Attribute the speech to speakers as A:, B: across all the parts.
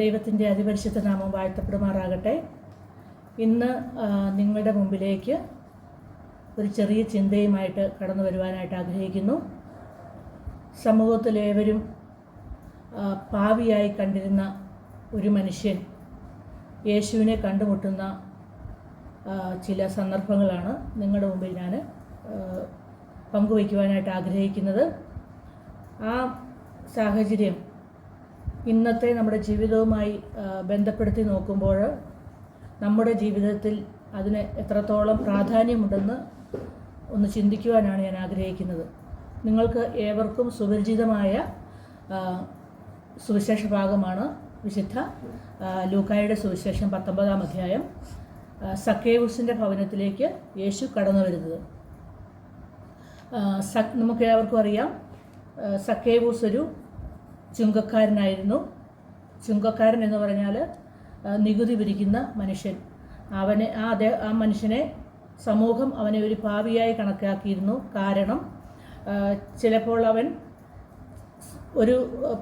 A: ദൈവത്തിന്റെ അതിപരിശുദ്ധ നാമം വാഴ്ത്തപ്പെടുമാറാകട്ടെ. ഇന്ന് നിങ്ങളുടെ മുമ്പിലേക്ക് ഒരു ചെറിയ ചിന്തയുമായിട്ട് കടന്നു വരുവാനായിട്ട് ആഗ്രഹിക്കുന്നു. സമൂഹത്തിലേവരും പാവിയായി കണ്ടിരുന്ന ഒരു മനുഷ്യൻ യേശുവിനെ കണ്ടുമുട്ടുന്ന ചില സന്ദർഭങ്ങളാണ് നിങ്ങളുടെ മുമ്പിൽ ഞാൻ പങ്കുവയ്ക്കുവാനായിട്ട് ആഗ്രഹിക്കുന്നത്. ആ സാഹചര്യം ഇന്നത്തെ നമ്മുടെ ജീവിതവുമായി ബന്ധപ്പെടുത്തി നോക്കുമ്പോൾ നമ്മുടെ ജീവിതത്തിൽ അതിന് എത്രത്തോളം പ്രാധാന്യമുണ്ടെന്ന് ഒന്ന് ചിന്തിക്കുവാനാണ് ഞാൻ ആഗ്രഹിക്കുന്നത്. നിങ്ങൾക്ക് ഏവർക്കും സുപരിചിതമായ സുവിശേഷ ഭാഗമാണ് വിശുദ്ധ ലൂക്കായുടെ സുവിശേഷം പത്തൊമ്പതാം അധ്യായം സക്കേവുസിന്റെ ഭവനത്തിലേക്ക് യേശു കടന്നു വരുന്നത്. നമുക്ക് ഏവർക്കും അറിയാം സക്കേവൂസ് ഒരു ചുങ്കക്കാരനായിരുന്നു. ചുങ്കക്കാരൻ എന്ന് പറഞ്ഞാൽ നികുതി പിരിക്കുന്ന മനുഷ്യൻ. അവനെ ആ ആ മനുഷ്യനെ സമൂഹം അവനെ ഒരു ഭാവിയായി കണക്കാക്കിയിരുന്നു. കാരണം ചിലപ്പോൾ അവൻ ഒരു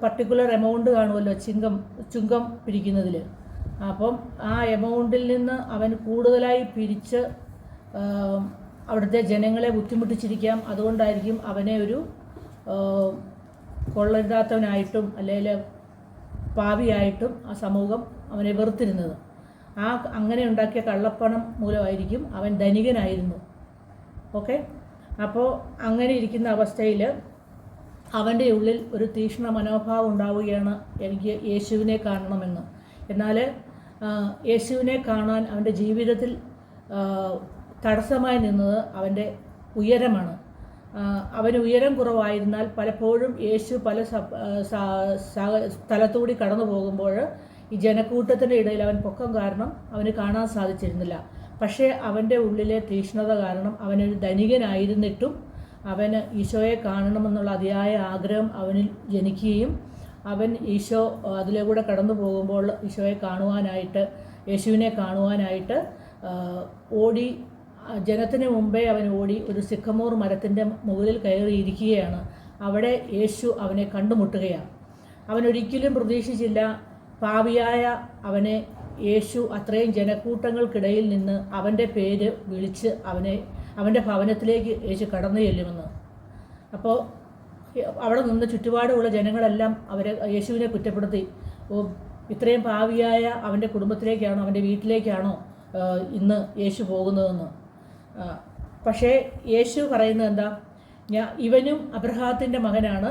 A: പർട്ടിക്കുലർ എമൗണ്ട് കാണുമല്ലോ ചുങ്കം ചുങ്കം പിരിക്കുന്നതിൽ അപ്പം ആ എമൗണ്ടിൽ നിന്ന് അവൻ കൂടുതലായി പിരിച്ച് അവിടുത്തെ ജനങ്ങളെ ബുദ്ധിമുട്ടിച്ചിരിക്കാം. അതുകൊണ്ടായിരിക്കും അവനെ ഒരു കൊള്ളരുതാത്തവനായിട്ടും അല്ലെങ്കിൽ പാവിയായിട്ടും ആ സമൂഹം അവനെ വെറുത്തിരുന്നത്. ആ അങ്ങനെ ഉണ്ടാക്കിയ കള്ളപ്പണം മൂലമായിരിക്കും അവൻ ധനികനായിരുന്നു. ഓക്കെ? അപ്പോൾ അങ്ങനെ ഇരിക്കുന്ന അവസ്ഥയിൽ അവന്റെ ഉള്ളിൽ ഒരു തീക്ഷ്ണ മനോഭാവം ഉണ്ടാവുകയാണ് എനിക്ക് യേശുവിനെ കാണണമെന്ന്. എന്നാൽ യേശുവിനെ കാണാൻ അവന്റെ ജീവിതത്തിൽ തടസ്സമായി നിന്നത് അവന്റെ ഉയരമാണ്. അവന് ഉയരം കുറവായിരുന്നാൽ പലപ്പോഴും യേശു പല സ- ആ, സ- സ- സ്ഥലത്തൂടി കടന്നു പോകുമ്പോൾ ഈ ജനക്കൂട്ടത്തിന്റെ ഇടയിൽ അവൻ പൊക്കം കാരണം അവന് കാണാൻ സാധിച്ചിരുന്നില്ല. പക്ഷേ അവന്റെ ഉള്ളിലെ തീക്ഷ്ണത കാരണം അവനൊരു ധനികനായിരുന്നിട്ടും അവന് ഈശോയെ കാണണമെന്നുള്ള അതിയായ ആഗ്രഹം അവനിൽ ജനിക്കുകയും അവൻ ഈശോ അതിലൂടെ കടന്നു പോകുമ്പോൾ ഈശോയെ കാണുവാനായിട്ട് യേശുവിനെ കാണുവാനായിട്ട് ഓടി ജനത്തിന് മുമ്പേ അവൻ ഓടി ഒരു സിക്കമൂർ മരത്തിന്റെ മുകളിൽ കയറിയിരിക്കുകയാണ്. അവിടെ യേശു അവനെ കണ്ടുമുട്ടുകയാണ്. അവൻ ഒരിക്കലും പ്രതീക്ഷിച്ചില്ല. പാവിയായ അവനെ യേശു അത്രയും ജനക്കൂട്ടങ്ങൾക്കിടയിൽ നിന്ന് അവന്റെ പേര് വിളിച്ച് അവനെ അവന്റെ ഭവനത്തിലേക്ക് യേശു കടന്നു ചെല്ലുമെന്ന്. അപ്പോൾ അവിടെ നിന്ന് ചുറ്റുപാടുമുള്ള ജനങ്ങളെല്ലാം അവരെ യേശുവിനെ കുറ്റപ്പെടുത്തി. ഓ ഇത്രയും പാവിയായ അവന്റെ കുടുംബത്തിലേക്കാണോ അവന്റെ വീട്ടിലേക്കാണോ ഇന്ന് യേശു പോകുന്നതെന്ന്. പക്ഷേ യേശു പറയുന്നത് എന്താ? ഞാൻ ഇവനും അബ്രഹാത്തിന്റെ മകനാണ്.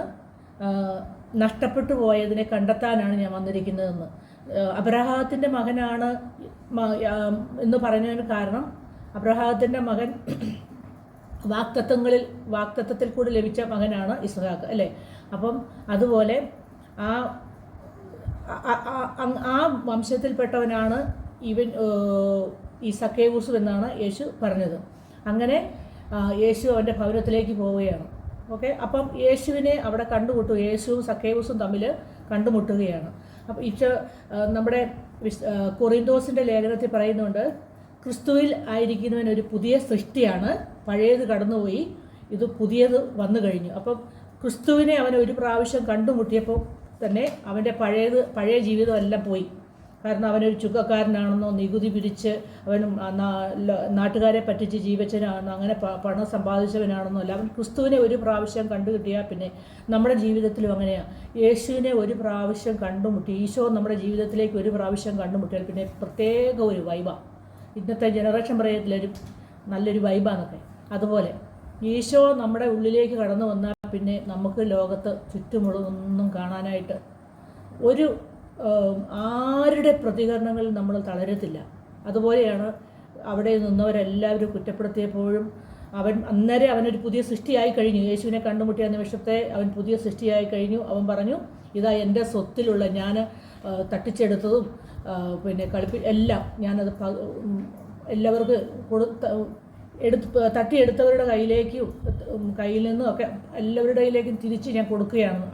A: നഷ്ടപ്പെട്ടു പോയതിനെ കണ്ടെത്താനാണ് ഞാൻ വന്നിരിക്കുന്നതെന്ന്. അബ്രഹാത്തിന്റെ മകനാണ് എന്ന് പറഞ്ഞതിന് കാരണം അബ്രഹാത്തിന്റെ മകൻ വാക്തത്വങ്ങളിൽ വാക്തത്വത്തിൽ കൂടി ലഭിച്ച മകനാണ് ഇസ്ഹാഖ് അല്ലേ? അപ്പം അതുപോലെ ആ ആ- വംശത്തിൽപ്പെട്ടവനാണ് ഇവൻ ഈ സക്കേവൂസ് എന്നാണ് യേശു പറഞ്ഞത്. അങ്ങനെ യേശു അവന്റെ ഭവനത്തിലേക്ക് പോവുകയാണ്. ഓക്കെ? അപ്പം യേശുവിനെ അവിടെ കണ്ടുമുട്ടു യേശുവും സക്കേവൂസും തമ്മിൽ കണ്ടുമുട്ടുകയാണ്. അപ്പം ഇച്ച നമ്മുടെ കൊറിന്തോസിന്റെ ലേഖനത്തിൽ പറയുന്നുണ്ട് ക്രിസ്തുവിൽ ആയിരിക്കുന്നവൻ ഒരു പുതിയ സൃഷ്ടിയാണ് പഴയത് കടന്നുപോയി ഇത് പുതിയത് വന്നു കഴിഞ്ഞു. അപ്പം ക്രിസ്തുവിനെ അവൻ ഒരു പ്രാവശ്യം കണ്ടുമുട്ടിയപ്പോൾ തന്നെ അവന്റെ പഴയത് പഴയ ജീവിതം എല്ലാം പോയി. കാരണം അവനൊരു ചുക്കക്കാരനാണെന്നോ നികുതി പിരിച്ച് അവൻ നാട്ടുകാരെ പറ്റിച്ച് ജീവിച്ചവനാണെന്നോ അങ്ങനെ പണം സമ്പാദിച്ചവനാണെന്നോ അല്ല അവൻ ക്രിസ്തുവിനെ ഒരു പ്രാവശ്യം കണ്ടുകിട്ടിയാൽ പിന്നെ നമ്മുടെ ജീവിതത്തിലും അങ്ങനെയാണ് യേശുവിനെ ഒരു പ്രാവശ്യം കണ്ടുമുട്ടി ഈശോ നമ്മുടെ ജീവിതത്തിലേക്ക് ഒരു പ്രാവശ്യം കണ്ടുമുട്ടിയാൽ പിന്നെ പ്രത്യേക ഒരു വൈബാണ് ഇന്നത്തെ ജനറേഷൻ പറയത്തിലൊരു നല്ലൊരു വൈബാന്നൊക്കെ അതുപോലെ ഈശോ നമ്മുടെ ഉള്ളിലേക്ക് കടന്നു വന്നാൽ പിന്നെ നമുക്ക് ലോകത്ത് ചുറ്റുമുള്ളതൊന്നും കാണാനായിട്ട് ഒരു ആരുടെ പ്രതികരണങ്ങൾ നമ്മൾ തളരത്തില്ല. അതുപോലെയാണ് അവിടെ നിന്നവരെല്ലാവരും കുറ്റപ്പെടുത്തിയപ്പോഴും അവൻ അന്നേരം അവനൊരു പുതിയ സൃഷ്ടിയായി കഴിഞ്ഞു. യേശുവിനെ കണ്ടുമുട്ടിയ നിമിഷത്തെ അവൻ പുതിയ സൃഷ്ടിയായി കഴിഞ്ഞു. അവൻ പറഞ്ഞു ഇതാ എന്റെ സ്വത്തിലുള്ള ഞാൻ തട്ടിച്ചെടുത്തതും പിന്നെ കളിപ്പി എല്ലാം ഞാനത് എല്ലാവർക്ക് കൊടുത്ത എടുത്ത് തട്ടിയെടുത്തവരുടെ കയ്യിലേക്കും കയ്യിൽ നിന്നും ഒക്കെ എല്ലാവരുടെ കയ്യിലേക്കും തിരിച്ച് ഞാൻ കൊടുക്കുകയാണ്.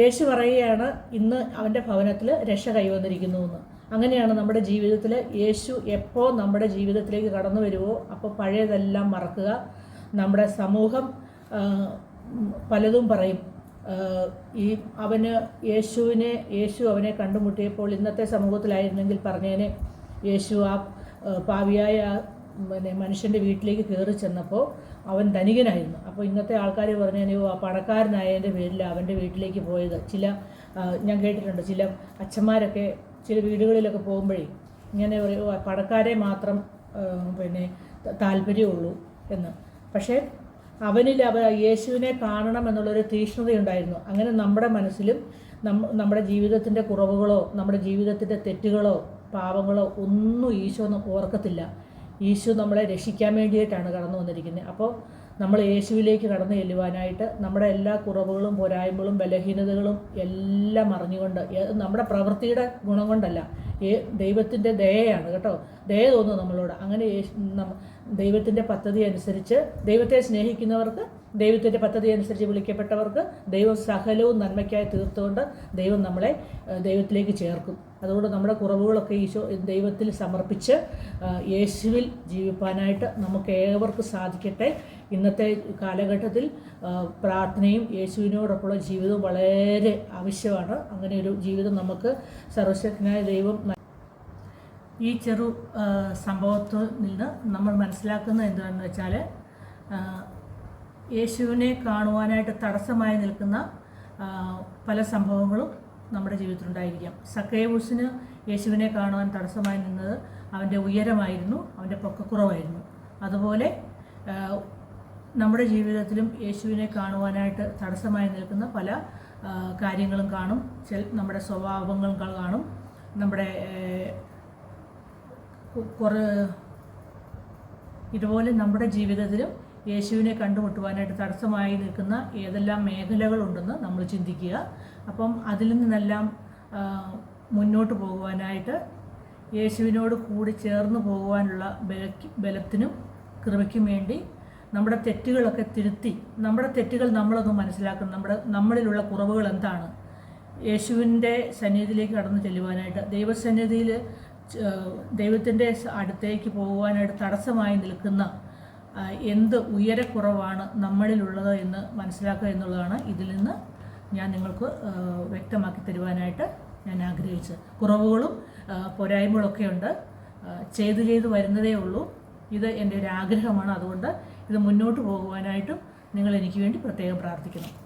A: യേശു പറയുകയാണ് ഇന്ന് അവന്റെ ഭവനത്തിൽ രക്ഷ കൈവന്നിരിക്കുന്നു എന്ന് അങ്ങനെയാണ് നമ്മുടെ ജീവിതത്തിൽ യേശു എപ്പോൾ നമ്മുടെ ജീവിതത്തിലേക്ക് കടന്നു വരുമോ അപ്പോൾ പഴയതെല്ലാം മറക്കുക. നമ്മുടെ സമൂഹം പലതും പറയും. ഈ അവന് യേശുവിനെ യേശു അവനെ കണ്ടുമുട്ടിയപ്പോൾ ഇന്നത്തെ സമൂഹത്തിലായിരുന്നെങ്കിൽ പറഞ്ഞേനെ യേശു ആ പാവിയായ പിന്നെ മനുഷ്യന്റെ വീട്ടിലേക്ക് കയറി ചെന്നപ്പോൾ അവൻ ധനികനായിരുന്നു. അപ്പോൾ ഇന്നത്തെ ആൾക്കാർ പറഞ്ഞു "ഓ, ആ പണക്കാരനായതിന്റെ പേരിൽ അവന്റെ വീട്ടിലേക്ക് പോയത്. ചില ഞാൻ കേട്ടിട്ടുണ്ട് ചില അച്ഛന്മാരൊക്കെ ചില വീടുകളിലൊക്കെ പോകുമ്പോഴേ ഇങ്ങനെ "ഓ, പണക്കാരെ മാത്രം പിന്നെ താല്പര്യമുള്ളൂ എന്ന്. പക്ഷേ അവനിൽ അവ യേശുവിനെ കാണണം എന്നുള്ളൊരു തീഷ്ണതയുണ്ടായിരുന്നു. അങ്ങനെ നമ്മുടെ മനസ്സിലും നമ്മുടെ ജീവിതത്തിന്റെ കുറവുകളോ നമ്മുടെ ജീവിതത്തിന്റെ തെറ്റുകളോ പാപങ്ങളോ ഒന്നും ഈശോ ഓർക്കത്തില്ല. ഈശോ നമ്മളെ രക്ഷിക്കാൻ വേണ്ടിയിട്ടാണ് കടന്നു വന്നിരിക്കുന്നത്. അപ്പോൾ നമ്മൾ യേശുവിലേക്ക് കടന്നു ചെല്ലുവാനായിട്ട് നമ്മുടെ എല്ലാ കുറവുകളും പോരായ്മകളും ബലഹീനതകളും എല്ലാം അറിഞ്ഞുകൊണ്ട് നമ്മുടെ പ്രവൃത്തിയുടെ ഗുണം കൊണ്ടല്ല ദൈവത്തിന്റെ ദയയാണ് കേട്ടോ. ദയ തോന്നുന്നു നമ്മളോട്. അങ്ങനെ ദൈവത്തിന്റെ പദ്ധതി അനുസരിച്ച് ദൈവത്തെ സ്നേഹിക്കുന്നവർക്ക് ദൈവത്തിന്റെ പദ്ധതി അനുസരിച്ച് വിളിക്കപ്പെട്ടവർക്ക് ദൈവം സകലവും നന്മയ്ക്കായി തീർത്തുകൊണ്ട് ദൈവം നമ്മളെ ദൈവത്തിലേക്ക് ചേർക്കും. അതുകൊണ്ട് നമ്മുടെ കുറവുകളൊക്കെ ഈശോ ദൈവത്തിൽ സമർപ്പിച്ച് യേശുവിൽ ജീവിപ്പാനായിട്ട് നമുക്ക് ഏവർക്കും സാധിക്കട്ടെ. ഇന്നത്തെ കാലഘട്ടത്തിൽ പ്രാർത്ഥനയും യേശുവിനോടൊപ്പമുള്ള ജീവിതവും വളരെ ആവശ്യമാണ്. അങ്ങനെ ഒരു ജീവിതം നമുക്ക് സർവശക്തനായ ദൈവം ഈ ചെറു സംഭവത്തിൽ നിന്ന് നമ്മൾ മനസ്സിലാക്കുന്നത് എന്താണെന്ന് വെച്ചാൽ യേശുവിനെ കാണുവാനായിട്ട് തടസ്സമായി നിൽക്കുന്ന പല സംഭവങ്ങളും നമ്മുടെ ജീവിതത്തിലുണ്ടായിരിക്കാം. സക്കേവൂസിന് യേശുവിനെ കാണുവാൻ തടസ്സമായി നിന്നത് അവന്റെ ഉയരമായിരുന്നു അവന്റെ പൊക്കക്കുറവായിരുന്നു. അതുപോലെ നമ്മുടെ ജീവിതത്തിലും യേശുവിനെ കാണുവാനായിട്ട് തടസ്സമായി നിൽക്കുന്ന പല കാര്യങ്ങളും കാണും. ചില നമ്മുടെ സ്വഭാവങ്ങൾ കാണും. നമ്മുടെ കുറേ ഇതുപോലെ നമ്മുടെ ജീവിതത്തിലും യേശുവിനെ കണ്ടുമുട്ടുവാനായിട്ട് തടസ്സമായി നിൽക്കുന്ന ഏതെല്ലാം മേഖലകളുണ്ടെന്ന് നമ്മൾ ചിന്തിക്കുക. അപ്പം അതിൽ നിന്നെല്ലാം മുന്നോട്ട് പോകുവാനായിട്ട് യേശുവിനോട് കൂടി ചേർന്ന് പോകുവാനുള്ള ബലക്ക് ബലത്തിനും കൃപയ്ക്കും വേണ്ടി നമ്മുടെ തെറ്റുകളൊക്കെ തിരുത്തി നമ്മുടെ തെറ്റുകൾ നമ്മളൊന്ന് മനസ്സിലാക്കും നമ്മുടെ നമ്മളിലുള്ള കുറവുകൾ എന്താണ്? യേശുവിന്റെ സന്നിധിയിലേക്ക് കടന്നു ചെല്ലുവാനായിട്ട് ദൈവസന്നിധിയിൽ ദൈവത്തിന്റെ അടുത്തേക്ക് പോകുവാനായിട്ട് തടസ്സമായി നിൽക്കുന്ന എന്ത് ഉയരക്കുറവാണ് നമ്മളിലുള്ളത് എന്ന് മനസ്സിലാക്കുക എന്നുള്ളതാണ് ഇതിൽ നിന്ന് ഞാൻ നിങ്ങൾക്ക് വ്യക്തമാക്കി തരുവാനായിട്ട് ഞാൻ ആഗ്രഹിച്ചത്. കുറവുകളും പോരായ്മകളൊക്കെ ഉണ്ട്. ചെയ്ത് ചെയ്തു വരുന്നതേ ഉള്ളൂ. ഇത് എന്റെ ഒരു ആഗ്രഹമാണ്. അതുകൊണ്ട് ഇത് മുന്നോട്ട് പോകുവാനായിട്ടും നിങ്ങൾ എനിക്ക് വേണ്ടി പ്രത്യേകം പ്രാർത്ഥിക്കണം